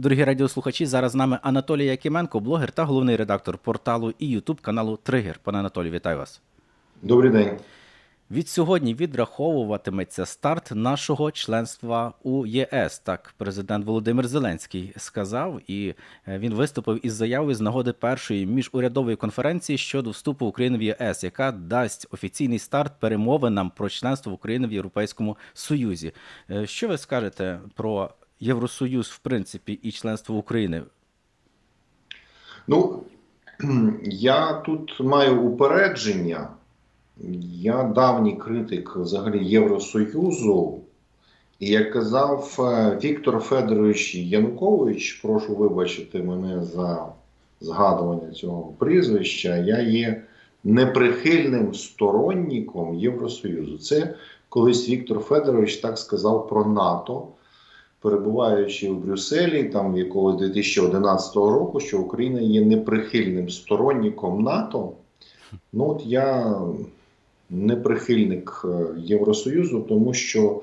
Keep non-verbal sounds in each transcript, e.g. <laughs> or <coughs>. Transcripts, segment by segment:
Дорогі радіослухачі, зараз з нами Анатолій Якименко, блогер та головний редактор порталу і Ютуб каналу Тригер. Пане Анатолій, вітаю вас. Добрий день. Від сьогодні відраховуватиметься старт нашого членства у ЄС. Так, президент Володимир Зеленський сказав, і е, він виступив із заявою з нагоди першої міжурядової конференції щодо вступу України в ЄС, яка дасть офіційний старт перемовинам про членство України в Європейському Союзі. Е, Що ви скажете про Євросоюз, в принципі, і членство України? Ну, <clears throat> я тут маю упередження. Я давній критик взагалі Євросоюзу. І як казав е, Віктор Федорович Янукович, прошу вибачити мене за згадування цього прізвища, я є неприхильним сторонником Євросоюзу. Це колись Віктор Федорович так сказав про НАТО, перебуваючи в Брюсселі, там якогось 2011 року, що Україна є неприхильним сторонником НАТО. Ну от я не прихильник е, Євросоюзу, тому що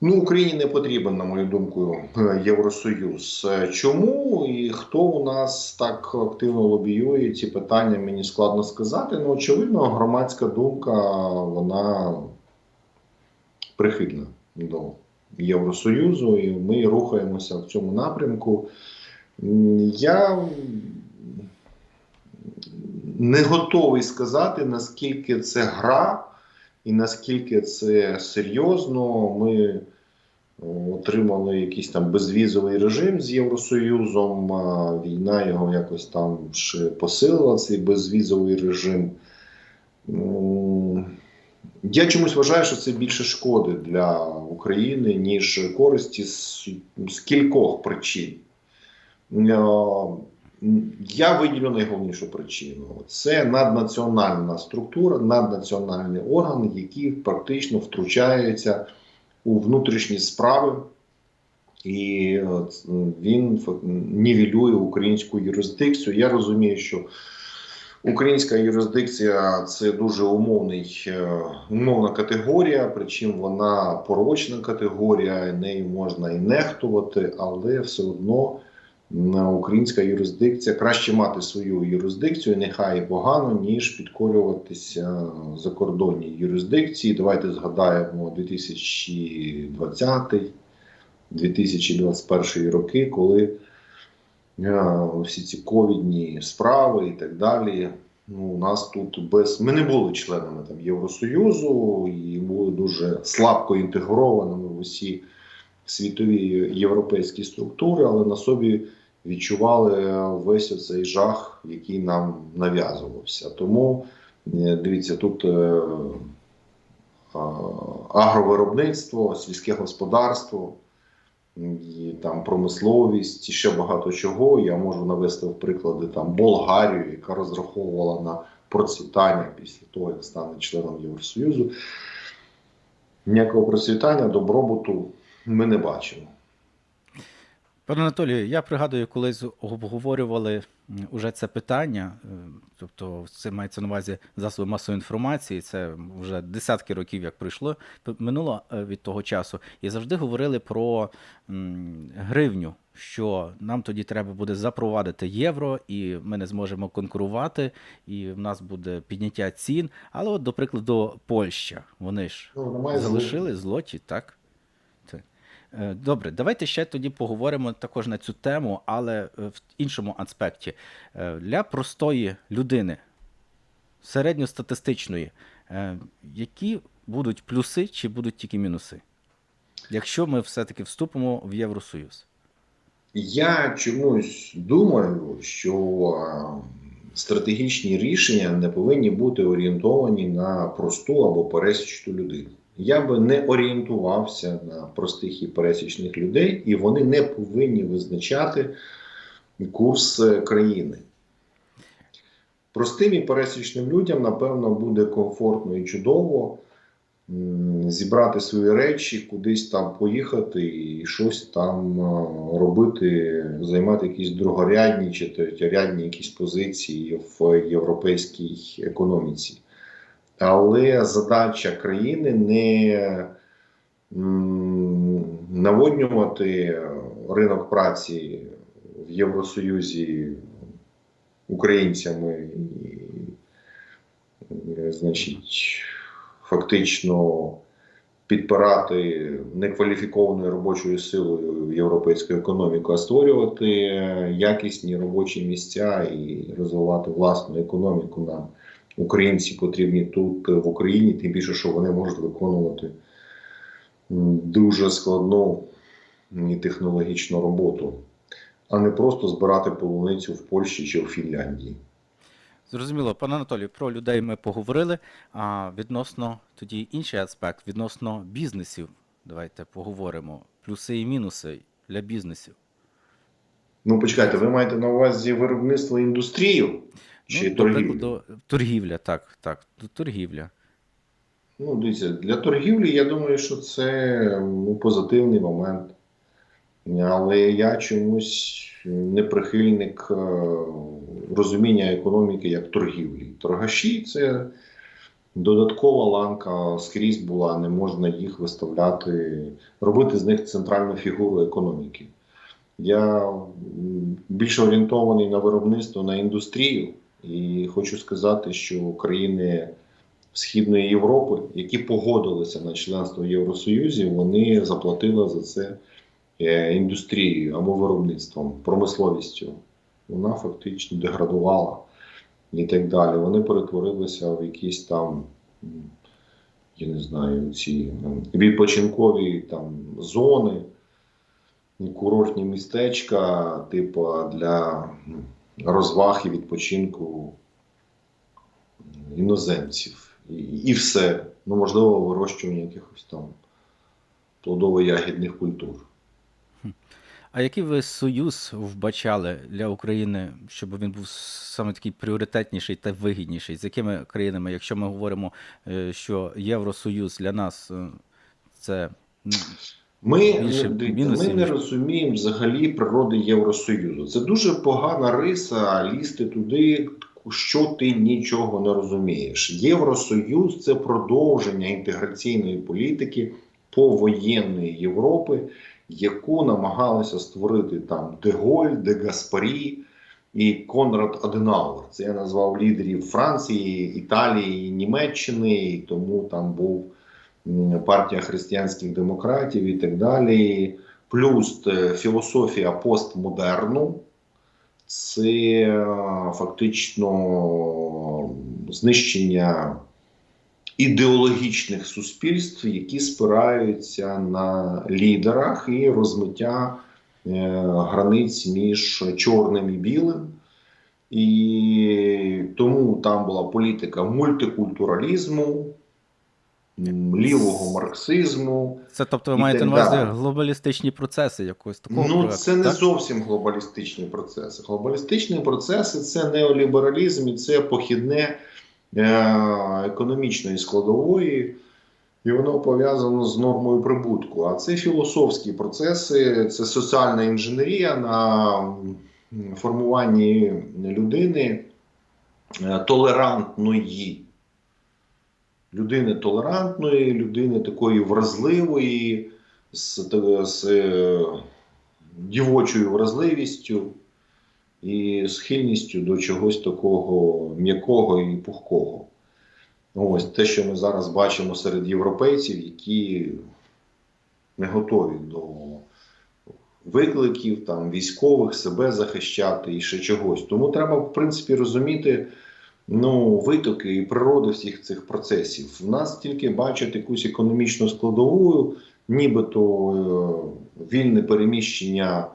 ну, Україні не потрібен, на мою думку, е, Євросоюз. Е, Чому і хто у нас так активно лобіює ці питання, мені складно сказати. Ну, очевидно, громадська думка вона прихильна до Євросоюзу, і ми рухаємося в цьому напрямку. Я не готовий сказати, наскільки це гра і наскільки це серйозно. Ми е, отримали якийсь там безвізовий режим з Євросоюзом. Війна його якось там ще посилила цей безвізовий режим. Я чомусь вважаю, що це більше шкоди для України, ніж користі з, з кількох причин. Е, я виділю найголовнішу причину: це наднаціональна структура, наднаціональний орган, який практично втручається у внутрішні справи, і е, він нівелює українську юрисдикцію. Я розумію, що українська юрисдикція це дуже умовний, е, умовна категорія, причому вона порочна категорія, нею можна і нехтувати, але все одно українська юрисдикція краще мати свою юрисдикцію, нехай і погано, ніж підкорюватися закордонній юрисдикції. Давайте згадаємо 2020 2021 роки, коли всі ці ковідні справи і так далі. Ну, у нас тут без ми не були членами там Євросоюзу і були дуже слабко інтегрованими в усі світові європейські структури, але на собі відчували весь оцей жах, який нам нав'язувався. Тому е, дивіться, тут е, агровиробництво, сільське господарство. Там промисловість і ще багато чого. Я можу навести в приклади там Болгарію, яка розраховувала на процвітання після того, як стане членом Євросоюзу. Ніякого процвітання, добробуту ми не бачимо. Пане Анатолію, я пригадую, колись обговорювали уже це питання, е, тобто це мається на увазі засоби масової інформації, це вже десятки років, як пройшло минуло е, від того часу, і завжди говорили про гривню, що нам тоді треба буде запровадити євро, і ми не зможемо конкурувати, і в нас буде підняття цін. Але, от, до прикладу, Польща, вони ж Ну, залишили злоті, так? Е, Добре, давайте ще тоді поговоримо також на цю тему, але е, в іншому аспекті. Е, Для простої людини, середньостатистичної, які будуть плюси чи будуть тільки мінуси? Якщо ми все-таки вступимо в Євросоюз. Я чомусь думаю, що стратегічні рішення не повинні бути орієнтовані на просту або пересічну людину. Я би не орієнтувався на простих і пересічних людей, і вони не повинні визначати курс е, країни. Простим і пересічним людям, напевно, буде комфортно і чудово зібрати свої речі, кудись там поїхати і щось там е, робити, займати якісь другорядні чи третєрядні якісь позиції в європейській економіці. Але задача країни не наводнювати ринок праці в Євросоюзі українцями, і, е, значить, фактично підпирати некваліфікованою робочою силою європейську економіку, а створювати якісні робочі місця і розвивати власну економіку нам. Українці потрібні тут в Україні, тим більше, що вони можуть виконувати дуже складну і технологічну роботу, а не просто збирати полуницю в Польщі чи в Фінляндії. Зрозуміло, пане Анатолію, про людей ми поговорили. А відносно тоді інший аспект, відносно бізнесів. Давайте поговоримо. Плюси і мінуси для бізнесів. Ну, почекайте, ви маєте на увазі виробництво індустрію чи ну, до торгівлю? торгівля, так, так, торгівля. Ну, дивіться, для торгівлі я думаю, що це ну, позитивний момент. Але я чомусь не прихильник е, розуміння економіки як торгівлі. Торгаші це додаткова ланка скрізь була, не можна їх виставляти, робити з них центральну фігуру економіки. Я м, більше орієнтований на виробництво, на індустрію, і хочу сказати, що країни Східної Європи, які погодилися на членство в Євросоюзі, вони заплатили за це е, індустрією або виробництвом, промисловістю. Вона фактично деградувала і так далі. Вони перетворилися в якісь там, я не знаю, ці відпочинкові там зони, курортні містечка, типу для розваг і відпочинку іноземців. І, і все. Ну, можливо, вирощування якихось там плодово-ягідних культур. А який ви союз вбачали для України, щоб він був саме такий пріоритетніший та вигідніший? З якими країнами, якщо ми говоримо, е, що Євросоюз для нас е, це ну, Ми, Більше дивіться, ми не розуміємо взагалі природи Євросоюзу. Це дуже погана риса лізти туди, що ти нічого не розумієш. Євросоюз це продовження інтеграційної політики повоєнної Європи, яку намагалися створити там Деголь, Де Гаспарі і Конрад Аденауер. Це я назвав лідерів Франції, Італії, Німеччини, і тому там був партія християнських демократів і так далі. Плюс е, філософія постмодерну. Це е, фактично знищення ідеологічних суспільств, які спираються на лідерах і розмиття е, границь між чорним і білим. І тому там була політика мультикультуралізму, лівого марксизму. це, тобто, ви І маєте на увазі глобалістичні процеси якогось такого Ну, проекту, це не так? зовсім глобалістичні процеси. Глобалістичні процеси це неолібералізм і це похідне е- економічної складової, і воно пов'язано з нормою прибутку. А це філософські процеси, це соціальна інженерія на формуванні людини е, толерантної. Людини толерантної, людини такої вразливої, з, з е, дівочою вразливістю і схильністю до чогось такого м'якого і пухкого. Ось те, що ми зараз бачимо серед європейців, які не готові до викликів там, військових, себе захищати і ще чогось. Тому треба, в принципі, розуміти ну, витоки і природу всіх цих процесів. В нас тільки бачать якусь економічну складову, нібито е, вільне переміщення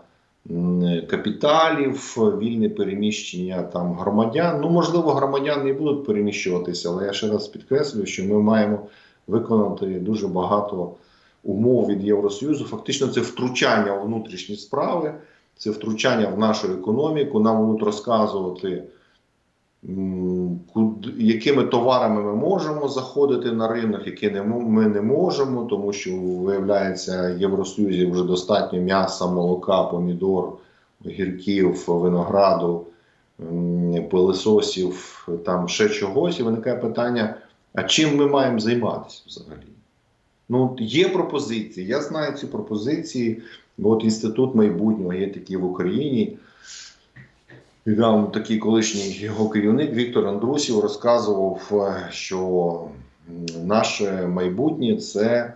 капіталів, вільне переміщення там громадян. Ну, можливо, громадяни і будуть переміщуватися, але я ще раз підкреслюю, що ми маємо виконати дуже багато умов від Євросоюзу. Фактично, це втручання у внутрішні справи, це втручання в нашу економіку. Нам будуть розказувати. Якими товарами ми можемо заходити на ринок, які не ми не можемо, тому що виявляється, в Євросоюзі вже достатньо м'яса, молока, помідор, огірків, винограду, пилисосів, там ще чогось. І виникає питання: а чим ми маємо займатися взагалі? Ну, є пропозиції. Я знаю ці пропозиції. От інститут майбутнього є такий в Україні. Там такий колишній його керівник Віктор Андрусів розказував, е, що наше майбутнє це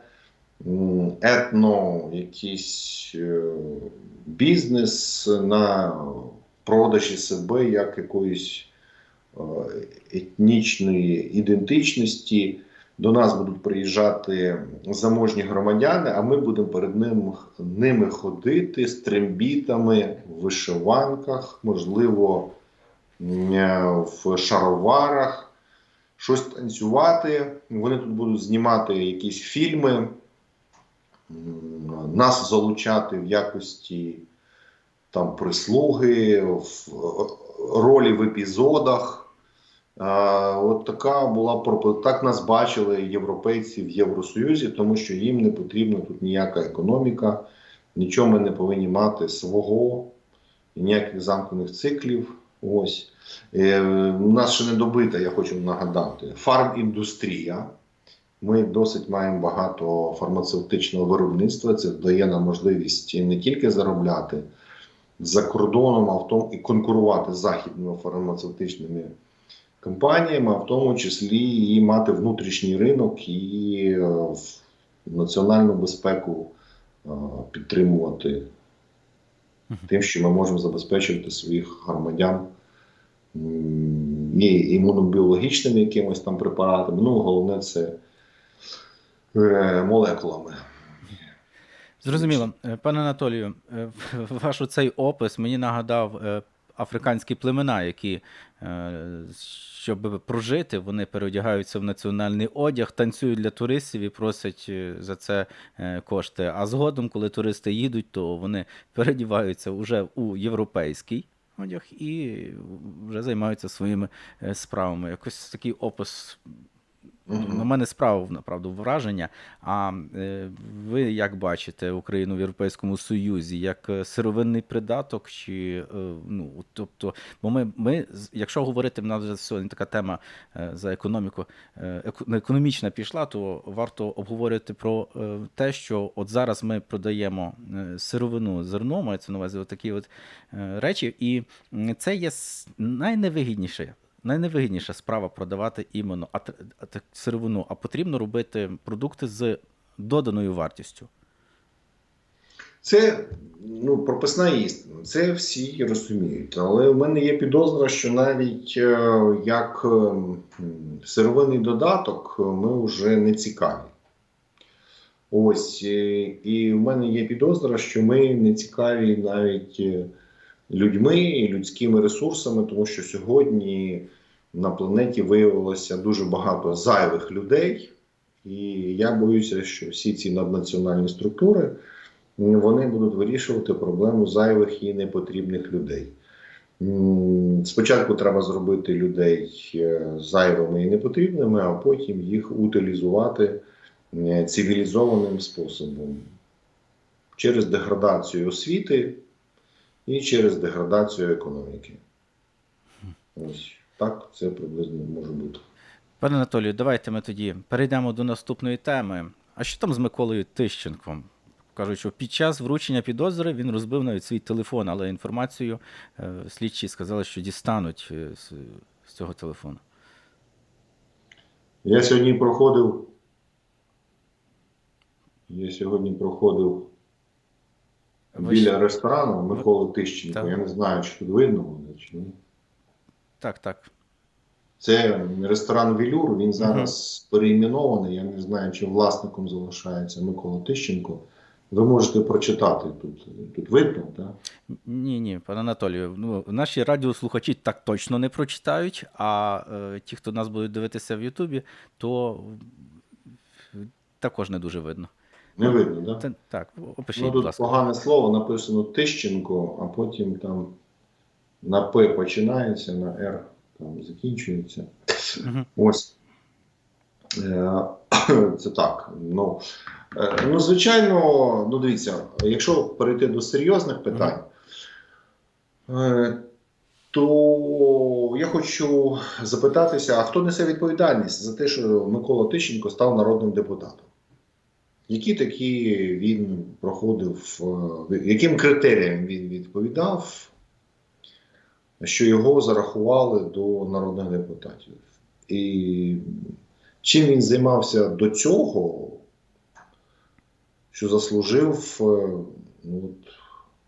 етно якийсь е, бізнес на продажі себе як якоїсь е, етнічної ідентичності. До нас будуть приїжджати заможні громадяни, а ми будемо перед ним, ними ходити з трембітами в вишиванках, можливо, в шароварах, щось танцювати. Вони тут будуть знімати якісь фільми, нас залучати в якості там прислуги, в ролі в епізодах. От така була так нас бачили європейці в Євросоюзі, тому що їм не потрібна тут ніяка економіка, нічого ми не повинні мати свого, ніяких замкнених циклів. Ось е, у нас ще не добита, я хочу нагадати, фарміндустрія. Ми досить маємо багато фармацевтичного виробництва. Це дає нам можливість не тільки заробляти за кордоном, а в тому і конкурувати з західними фармацевтичними компаніями, а в тому числі і мати внутрішній ринок і е, національну безпеку е, підтримувати тим, що ми можемо забезпечувати своїх громадян і імунобіологічними якимось там препаратами. Ну, головне, це е, молекулами. Зрозуміло. Пане Анатолію, <laughs> ваш оцей опис мені нагадав африканські племена, які, е, щоб прожити, вони переодягаються в національний одяг, танцюють для туристів і просять е, за це е, кошти. А згодом, коли туристи їдуть, то вони переодіваються вже у європейський одяг і вже займаються своїми справами. Якось такий опис. На мене справив направду враження. А е, ви як бачите Україну в Європейському Союзі як е, сировинний придаток? Чи е, ну тобто, бо ми, ми якщо говорити в нас сьогодні така тема за економіку, е, економічна пішла, то варто обговорити про те, що от зараз ми продаємо сировину зерно, мається на увазі такі от речі, і це є найневигідніше найневигідніша справа продавати іменно а, а, сировину, а потрібно робити продукти з доданою вартістю. Це ну, прописна істина. Це всі розуміють. Але в мене є підозра, що навіть е, як е, сировинний додаток е, ми вже не цікаві. Ось. І в мене є підозра, що ми не цікаві навіть людьми і людськими ресурсами, тому що сьогодні на планеті виявилося дуже багато зайвих людей. І я боюся, що всі ці наднаціональні структури вони будуть вирішувати проблему зайвих і непотрібних людей. Спочатку треба зробити людей е, зайвими і непотрібними, а потім їх утилізувати е, цивілізованим способом через деградацію освіти і через деградацію економіки. Ось так це приблизно може бути. Пане Анатолію, давайте ми тоді перейдемо до наступної теми. А що там з Миколою Тищенком? Кажуть, що під час вручення підозри він розбив навіть свій телефон, але інформацію е, слідчі сказали, що дістануть е, з, цього телефону. Я сьогодні проходив. Я сьогодні проходив біля ресторану Миколи Тищенко. Я не знаю, чи тут видно чи ні. Так, так. Це ресторан Вілюр. Він зараз переіменований. Я не знаю, чи власником залишається Микола Тищенко. Ви можете прочитати тут. Тут видно, так? Ні, ні, пане Анатолію, ну наші радіослухачі так точно не прочитають, а е, ті, хто нас будуть дивитися в Ютубі, то також не дуже видно. Не видно, так? Це, так, опишіть, Ну будь ласка. погане слово написано Тищенко, а потім там на П починається, на Р там закінчується. Мгм. Ось. Е, <coughs> Це так. Ну, е, ну, звичайно, ну дивіться, якщо перейти до серйозних питань, е, то я хочу запитатися: а хто несе відповідальність за те, що Микола Тищенко став народним депутатом? які такі він проходив, яким критеріям він відповідав, що його зарахували до народних депутатів. І чим він займався до цього, що заслужив е, ну, от,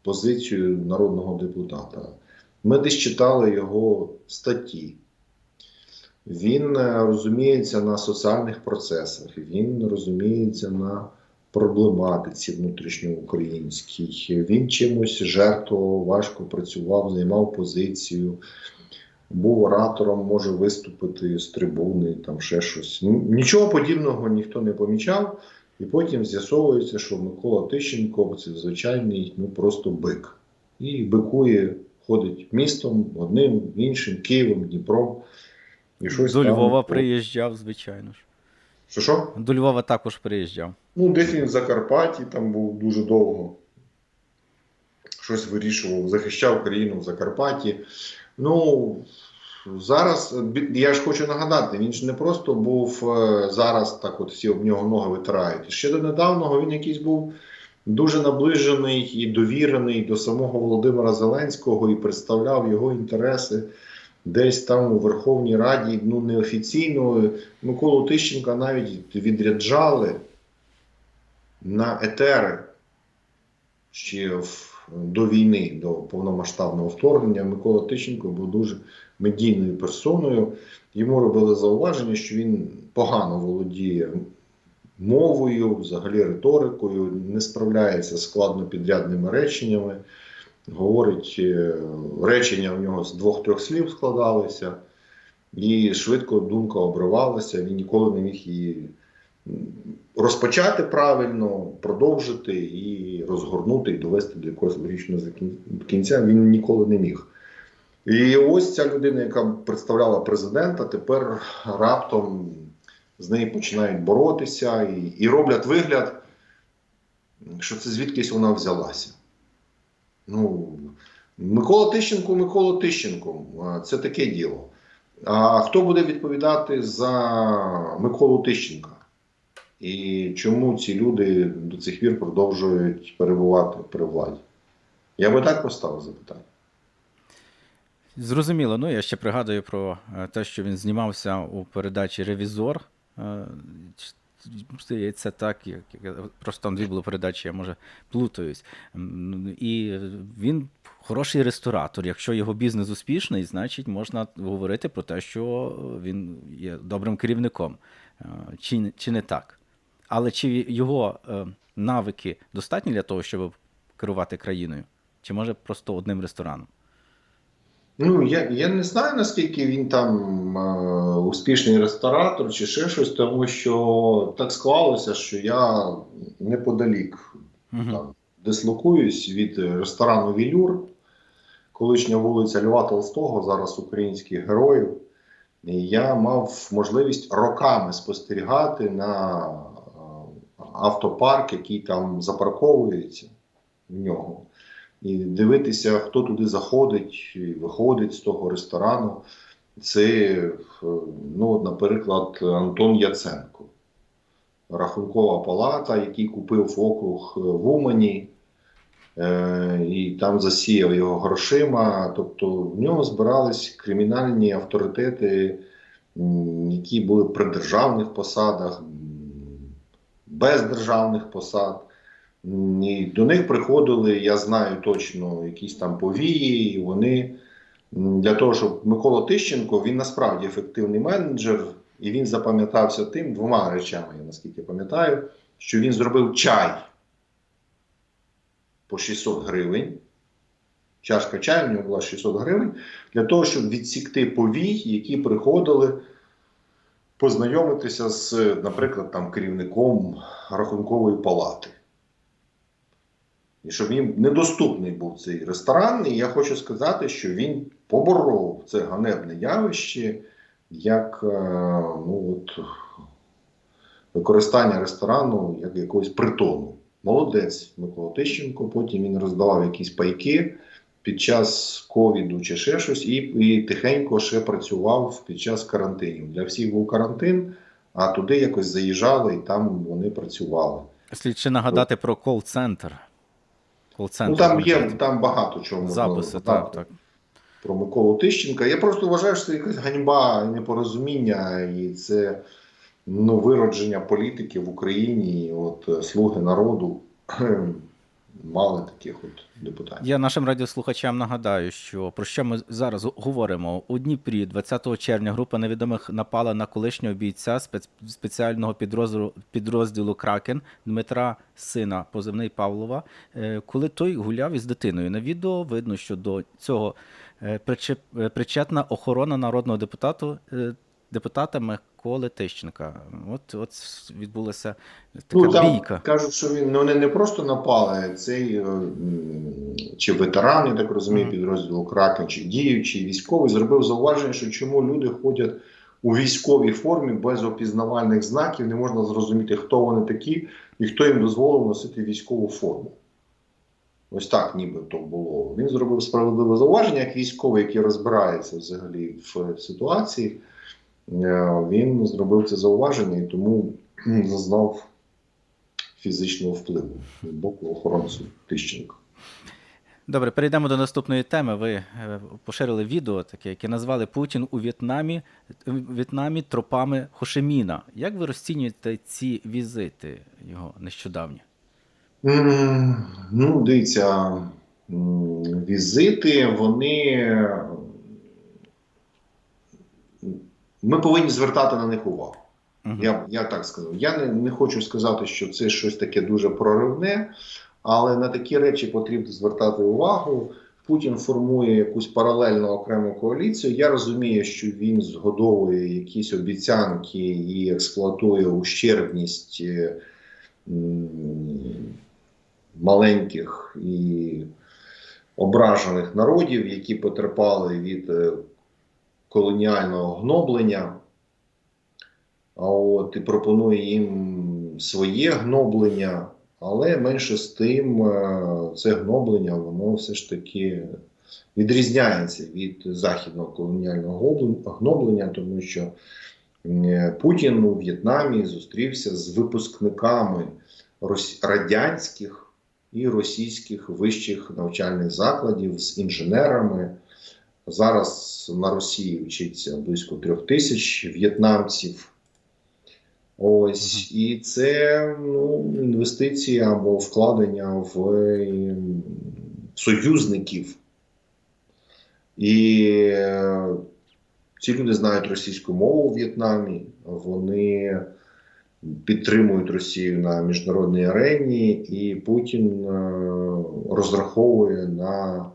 позицію народного депутата. Ми десь читали його статті. Він е, розуміється на соціальних процесах, він розуміється на проблематиці внутрішньоукраїнській. Він чимось жертвував, важко працював, займав позицію, був оратором, може виступити з трибуни, там ще щось. Ну, Нічого подібного ніхто не помічав. І потім з'ясовується, що Микола Тищенко це звичайний, ну просто бик. І бикує, ходить містом, одним, іншим, Києвом, Дніпром. І щось До там- Львова приїжджав, звичайно ж. Що що? До Львова також приїжджав. Ну, десь він в Закарпатті там був дуже довго. Щось вирішував, захищав країну в Закарпатті. Ну, зараз я ж хочу нагадати, він ж не просто був е, зараз так, от всі об нього ноги витирають. Ще до недавнього він якийсь був дуже наближений і довірений до самого Володимира Зеленського і представляв його інтереси десь там у Верховній Раді, ну неофіційно. Миколу Тищенка навіть відряджали на етери ще в, до війни, до повномасштабного вторгнення. Микола Тищенко був дуже медійною персоною. Йому робили зауваження, що він погано володіє мовою, взагалі риторикою, не справляється з складнопідрядними реченнями. Говорить, е, речення в нього з двох-трьох слів складалися, і швидко думка обривалася, він ніколи не міг її розпочати правильно, продовжити і розгорнути, і довести до якогось логічного кінця. Він ніколи не міг. І ось ця людина, яка представляла президента, тепер раптом з нею починають боротися і, і роблять вигляд, що це звідкись вона взялася. Ну, Микола Тищенко, Микола Тищенко, це таке діло. А хто буде відповідати за Миколу Тищенка? І чому ці люди до цих пір продовжують перебувати при владі? Я би так поставив запитання. Зрозуміло. Ну, я ще пригадую про е, те, що він знімався у передачі Ревізор. Е, Здається, так, просто там дві були передачі, я може плутаюсь. І він хороший ресторатор. Якщо його бізнес успішний, значить можна говорити про те, що він є добрим керівником. Е, Чи, чи не так? Але чи його е, навики достатні для того, щоб керувати країною? Чи може просто одним рестораном? Ну, я, я не знаю, наскільки він там е, успішний ресторатор чи ще щось, тому що так склалося, що я неподалік Мгм. там, дислокуюсь від ресторану Вілюр, колишня вулиця Льва Толстого, зараз українських героїв. І я мав можливість роками спостерігати на автопарк, який там запарковується в нього, і дивитися, хто туди заходить і виходить з того ресторану. Це, е, ну, наприклад, Антон Яценко, Рахункова палата, який купив округ е, в Умані. Е, і там засіяв його грошима. Тобто в нього збирались кримінальні авторитети, які були при державних посадах, без державних посад. І до них приходили, я знаю точно, якісь там повії, і вони для того, щоб Микола Тищенко, він насправді ефективний менеджер, і він запам'ятався тим двома речами, я наскільки пам'ятаю, що він зробив чай по 600 гривень. Чашка чаю в нього була 600 гривень для того, щоб відсікти повій, які приходили познайомитися з, наприклад, там, керівником рахункової палати. І щоб їм недоступний був цей ресторан. І я хочу сказати, що він поборов це ганебне явище як е, ну, от, використання ресторану як якогось притону. Молодець Микола Тищенко, потім він роздавав якісь пайки під час ковіду чи ще щось, і, і тихенько ще працював під час карантинів. Для всіх був карантин, а туди якось заїжджали і там вони працювали. Слід ще нагадати про кол-центр. Ну там є там багато чого записи, згадати так, так. про Миколу Тищенка. Я просто вважаю, що це якась ганьба і непорозуміння, і це ну, виродження політики в Україні. От е, слуги народу <clears throat> мали таких от депутатів. Я нашим радіослухачам нагадаю, що про що ми зараз говоримо. У Дніпрі 20 червня група невідомих напала на колишнього бійця спец- спеціального підрозділу, підрозділу Кракен Дмитра Сина, позивний Павлова, е, коли той гуляв із дитиною. На відео видно, що до цього е, е, причетна охорона народного депутату. Депутата Миколи Тищенка. От, от відбулася така Ну, там бійка. кажуть, що він ну, вони не просто напали, цей е, чи ветеран, я так розумію, Мгм. підрозділу Кракен, чи діючий військовий зробив зауваження, що чому люди ходять у військовій формі без опізнавальних знаків, не можна зрозуміти, хто вони такі і хто їм дозволив носити військову форму. Ось так нібито було. Він зробив справедливе зауваження, як військовий, який розбирається взагалі в ситуації. Е, Він зробив це зауваження і тому зазнав фізичного впливу з боку охоронців Тищенка. Добре, перейдемо до наступної теми. Ви е, поширили відео таке, яке назвали Путін у В'єтнамі, В'єтнамі тропами Хошеміна. Як ви розцінюєте ці візити його нещодавні? Ну, дивіться, візити, вони. Ми повинні звертати на них увагу. Мгм. Я, я так сказав. Я не, не хочу сказати, що це щось таке дуже проривне, але на такі речі потрібно звертати увагу. Путін формує якусь паралельну окрему коаліцію. Я розумію, що він згодовує якісь обіцянки і експлуатує ущербність е, маленьких і ображених народів, які потерпали від е, колоніального гноблення. От і пропонує їм своє гноблення, але менше з тим, е, це гноблення, воно все ж таки відрізняється від західного колоніального гноблення, тому що е, Путін у В'єтнамі зустрівся з випускниками радянських і російських вищих навчальних закладів з інженерами. Зараз на Росії вчиться близько трьох тисяч в'єтнамців. Ось, і це ну, інвестиції або вкладення в ем, союзників. І е, ці люди знають російську мову у В'єтнамі, вони підтримують Росію на міжнародній арені, і Путін е, розраховує на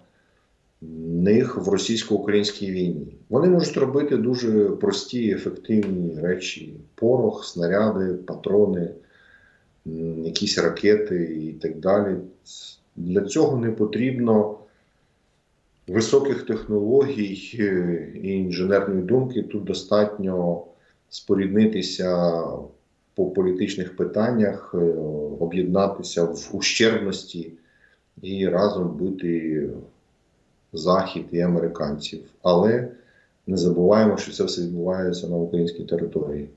них в російсько-українській війні. Вони можуть робити дуже прості ефективні речі: порох, снаряди, патрони, якісь ракети і так далі. Для цього не потрібно високих технологій е, і інженерної думки. Тут достатньо споріднитися по політичних питаннях, е, об'єднатися в ущербності і разом бути захід і американців. Але не забуваємо, що це все відбувається на українській території.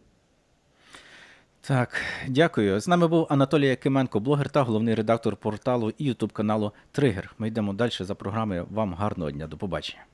Так, дякую. З нами був Анатолій Якименко, блогер та головний редактор порталу і ютуб каналу Тригер. Ми йдемо далі за програмою. Вам гарного дня. До побачення.